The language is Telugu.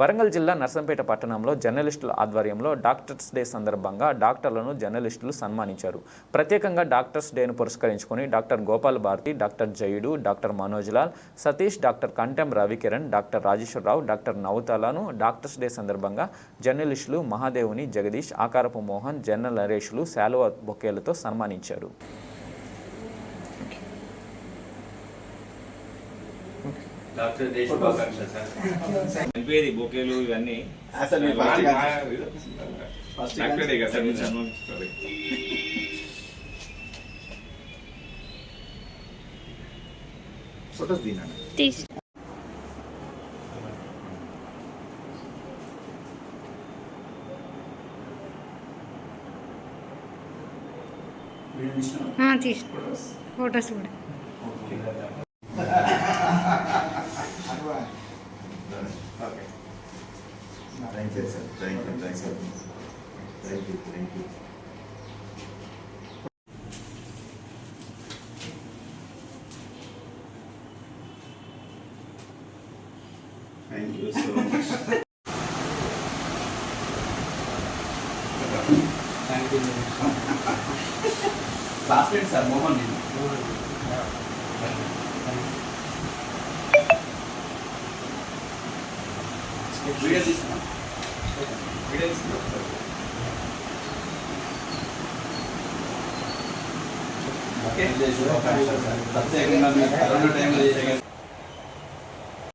వరంగల్ జిల్లా నర్సంపేట పట్టణంలో జర్నలిస్టుల ఆధ్వర్యంలో డాక్టర్స్ డే సందర్భంగా డాక్టర్లను జర్నలిస్టులు సన్మానించారు. ప్రత్యేకంగా డాక్టర్స్ డేను పురస్కరించుకొని doctor Gopal Bharathi doctor Jayudu doctor Manoj Lal Satish doctor Kantem Ravikiran doctor Rajeshwararao doctor నవతాలను doctors day సందర్భంగా జర్నలిస్టులు మహాదేవుని జగదీష్ ఆకారపు మోహన్ జర్నల్ నరేష్లు శాలువ బొకేలతో సన్మానించారు. Doctor sir. చనిపోయేది బొకేలు ఇవన్నీ అసలు డాక్టర్ డే కదా సార్. మీరు. ఫోటోస్ తీసి. తీసి ఫొటోస్ కూడా. okay thank you sir thank you thank you thank you thank you thank you so much thank you classmate sir Mohan Video తీసుకున్నా వీడియో తీసుకున్నా ఓకే. ప్రత్యేకంగా మీరు కరోనా టైంలో